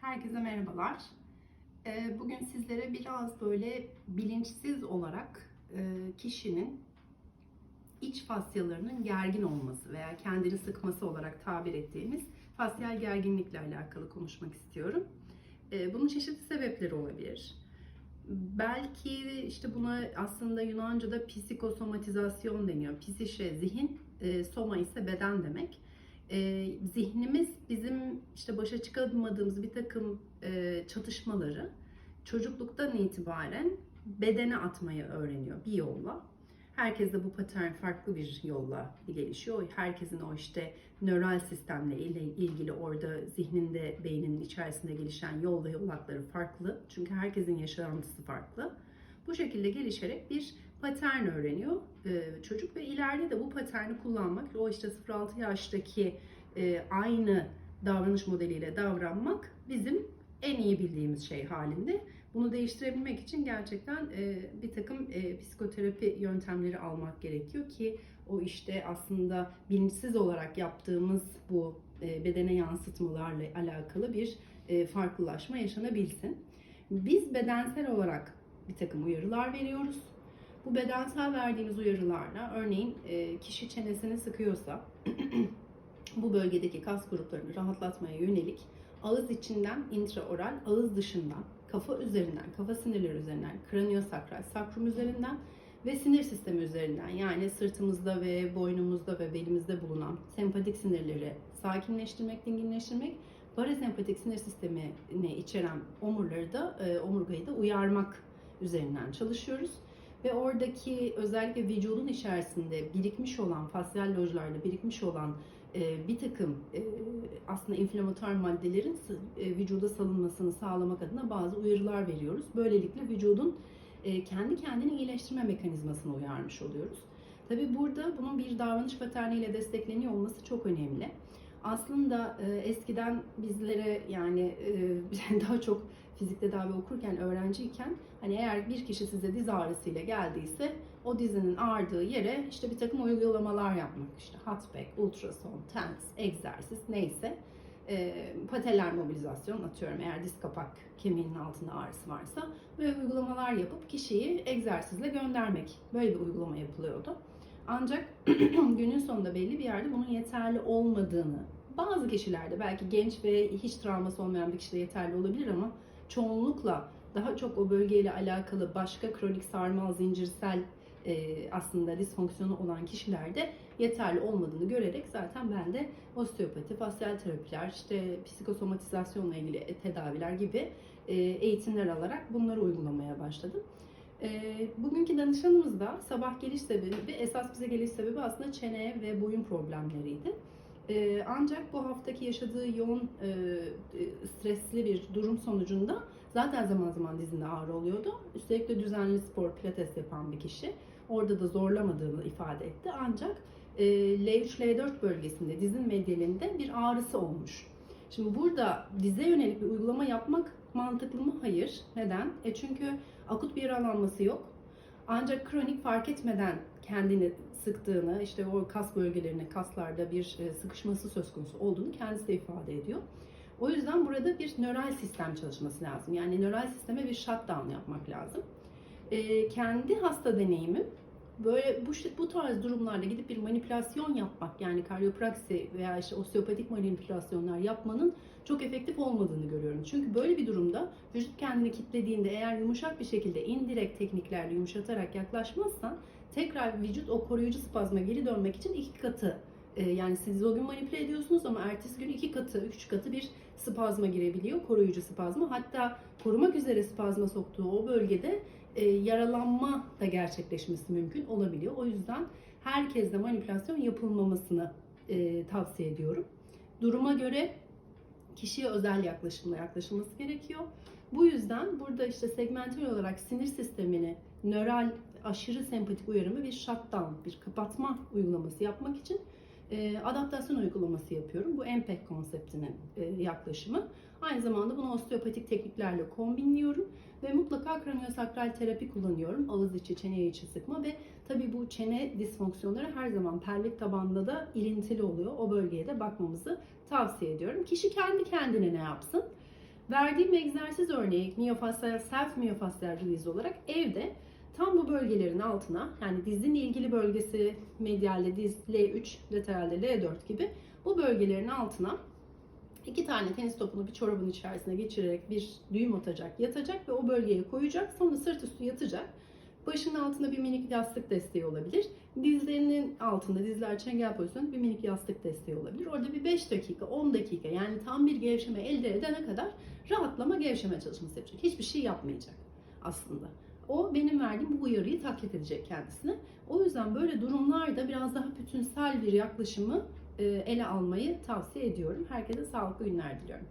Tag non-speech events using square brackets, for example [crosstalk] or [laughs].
Herkese merhabalar. Ee, Bugün sizlere biraz böyle bilinçsiz olarak e, kişinin iç fasyalarının gergin olması veya kendini sıkması olarak tabir ettiğimiz fasyal gerginlikle alakalı konuşmak istiyorum. Ee, Bunun çeşitli sebepleri olabilir. Belki işte buna aslında Yunanca'da psikosomatizasyon deniyor. Psişe zihin, e, soma ise beden demek e, zihnimiz bizim işte başa çıkamadığımız bir takım e, çatışmaları çocukluktan itibaren bedene atmayı öğreniyor bir yolla. Herkes de bu patern farklı bir yolla gelişiyor. Herkesin o işte nöral sistemle ilgili orada zihninde, beyninin içerisinde gelişen yol ve farklı. Çünkü herkesin yaşantısı farklı. Bu şekilde gelişerek bir patern öğreniyor e, çocuk ve ileride de bu paterni kullanmak, o işte 0-6 yaştaki e, aynı davranış modeliyle davranmak bizim en iyi bildiğimiz şey halinde. Bunu değiştirebilmek için gerçekten e, bir takım e, psikoterapi yöntemleri almak gerekiyor ki o işte aslında bilinçsiz olarak yaptığımız bu e, bedene yansıtmalarla alakalı bir e, farklılaşma yaşanabilsin. Biz bedensel olarak bir takım uyarılar veriyoruz. Bu bedensel verdiğimiz uyarılarla örneğin e, kişi çenesini sıkıyorsa [clears throat] bu bölgedeki kas gruplarını rahatlatmaya yönelik ağız içinden intraoral, ağız dışından, kafa üzerinden, kafa sinirleri üzerinden, kraniosakral, sakrum üzerinden ve sinir sistemi üzerinden yani sırtımızda ve boynumuzda ve belimizde bulunan sempatik sinirleri sakinleştirmek, dinginleştirmek, parasempatik sinir sistemini içeren omurları da, e, omurgayı da uyarmak üzerinden çalışıyoruz. Ve oradaki özellikle vücudun içerisinde birikmiş olan, fasyal lojlarda birikmiş olan e, bir takım e, aslında inflamatuar maddelerin e, vücuda salınmasını sağlamak adına bazı uyarılar veriyoruz. Böylelikle vücudun e, kendi kendini iyileştirme mekanizmasını uyarmış oluyoruz. Tabi burada bunun bir davranış paterniyle destekleniyor olması çok önemli. Aslında e, eskiden bizlere yani e, [laughs] daha çok fizik tedavi okurken, öğrenciyken hani eğer bir kişi size diz ağrısıyla geldiyse o dizinin ağrıdığı yere işte bir takım uygulamalar yapmak. İşte hot pack, ultrason, TENS, egzersiz neyse e, pateler mobilizasyon atıyorum. Eğer diz kapak kemiğinin altında ağrısı varsa böyle uygulamalar yapıp kişiyi egzersizle göndermek. Böyle bir uygulama yapılıyordu. Ancak [clears throat] günün sonunda belli bir yerde bunun yeterli olmadığını bazı kişilerde belki genç ve hiç travması olmayan bir kişide yeterli olabilir ama çoğunlukla daha çok o bölgeyle alakalı başka kronik sarmal zincirsel e, aslında disfonksiyonu olan kişilerde yeterli olmadığını görerek zaten ben de osteopati, fasyal terapiler, işte psikosomatizasyonla ilgili tedaviler gibi e, eğitimler alarak bunları uygulamaya başladım. E, bugünkü danışanımız da sabah geliş sebebi, esas bize geliş sebebi aslında çene ve boyun problemleriydi. E, ancak bu haftaki yaşadığı yoğun e, stresli bir durum sonucunda zaten zaman zaman dizinde ağrı oluyordu. Üstelik de düzenli spor, pilates yapan bir kişi. Orada da zorlamadığını ifade etti. Ancak e, L3, L4 bölgesinde, dizin medyalinde bir ağrısı olmuş. Şimdi burada dize yönelik bir uygulama yapmak mantıklı mı? Hayır. Neden? E çünkü akut bir yaralanması yok. Ancak kronik fark etmeden kendini sıktığını, işte o kas bölgelerine, kaslarda bir e, sıkışması söz konusu olduğunu kendisi de ifade ediyor. O yüzden burada bir nöral sistem çalışması lazım. Yani nöral sisteme bir shutdown yapmak lazım. E, kendi hasta deneyimim böyle bu bu tarz durumlarda gidip bir manipülasyon yapmak yani karyopraksi veya işte osteopatik manipülasyonlar yapmanın çok efektif olmadığını görüyorum. Çünkü böyle bir durumda vücut kendini kilitlediğinde eğer yumuşak bir şekilde indirekt tekniklerle yumuşatarak yaklaşmazsan tekrar vücut o koruyucu spazma geri dönmek için iki katı e, yani siz o gün manipüle ediyorsunuz ama ertesi gün iki katı, üç katı bir spazma girebiliyor. Koruyucu spazma. Hatta korumak üzere spazma soktuğu o bölgede e, yaralanma da gerçekleşmesi mümkün olabiliyor. O yüzden herkeste manipülasyon yapılmamasını e, tavsiye ediyorum. Duruma göre kişiye özel yaklaşımla yaklaşılması gerekiyor. Bu yüzden burada işte segmental olarak sinir sistemini nöral aşırı sempatik uyarımı bir shutdown, bir kapatma uygulaması yapmak için e, adaptasyon uygulaması yapıyorum. Bu MPEG konseptinin e, yaklaşımı. Aynı zamanda bunu osteopatik tekniklerle kombinliyorum ve mutlaka kraniosakral terapi kullanıyorum. Ağız içi, çene içi sıkma ve tabii bu çene disfonksiyonları her zaman pelvik tabanda da ilintili oluyor. O bölgeye de bakmamızı tavsiye ediyorum. Kişi kendi kendine ne yapsın? Verdiğim egzersiz örneği miyofasyal self miyofasyal release olarak evde tam bu bölgelerin altına yani dizin ilgili bölgesi medialde diz L3, lateralde L4 gibi bu bölgelerin altına iki tane tenis topunu bir çorabın içerisine geçirerek bir düğüm atacak, yatacak ve o bölgeye koyacak. Sonra sırt üstü yatacak. Başının altında bir minik yastık desteği olabilir. Dizlerinin altında, dizler çengel pozisyonunda bir minik yastık desteği olabilir. Orada bir 5 dakika, 10 dakika yani tam bir gevşeme elde edene kadar rahatlama, gevşeme çalışması yapacak. Hiçbir şey yapmayacak aslında. O benim verdiğim bu uyarıyı taklit edecek kendisine. O yüzden böyle durumlarda biraz daha bütünsel bir yaklaşımı e, ele almayı tavsiye ediyorum. Herkese sağlıklı günler diliyorum.